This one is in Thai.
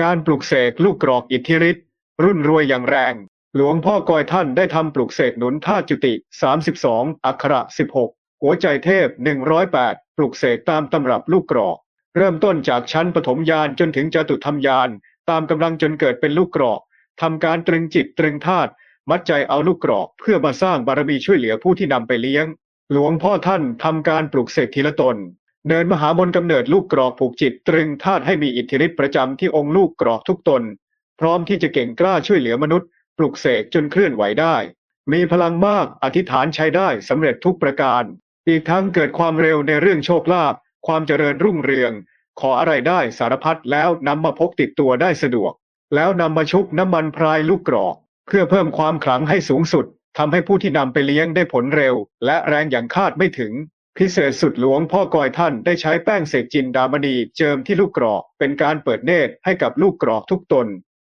การปลุกเสกลูกกรอกอิทธิฤทธิ์รุ่นรวยอย่างแรง หลวงพ่อกอยท่านได้ทำปลุกเสกหนุนท่าจุติ 32 อักขระ 16 หัวใจเทพ 108 ปลุกเสกตามตำรับลูกกรอก เริ่มต้นจากชั้นปฐมยานจนถึงจตุธรรมยาน ตามกำลังจนเกิดเป็นลูกกรอกทำการตรึงจิตตรึงธาตุมัดใจเอาลูกกรอก เพื่อมาสร้างบารมีช่วยเหลือผู้ที่นำไปเลี้ยง หลวงพ่อท่านทำการปลุกเสกทีละตน เดินมหามนต์กำเนิดลูกกรอกผูกจิตตรึงธาตุให้มีอิทธิฤทธิ์ประจำที่องค์ลูกกรอกทุกตน พร้อมที่จะเก่งกล้าช่วยเหลือมนุษย์ ปลุกเสกจนเคลื่อนไหวได้ มีพลังมากอธิษฐานใช้ได้สำเร็จทุกประการ อีกทั้งเกิดความเร็วในเรื่องโชคลาภความเจริญรุ่งเรือง ขออะไรได้สารพัดแล้วนำมาพกติดตัวได้สะดวก แล้วนำมาชุบน้ำมันพรายลูกกรอก เพื่อเพิ่มความขลังให้สูงสุดทำให้ผู้ที่นำไปเลี้ยงได้ผลเร็ว และแรงอย่างคาดไม่ถึง พิเศษสุดหลวงพ่อกอยท่านได้ใช้แป้งเสกจินดามณีเจิมที่ลูกกรอก เป็นการเปิดเนตรให้กับลูกกรอกทุกตน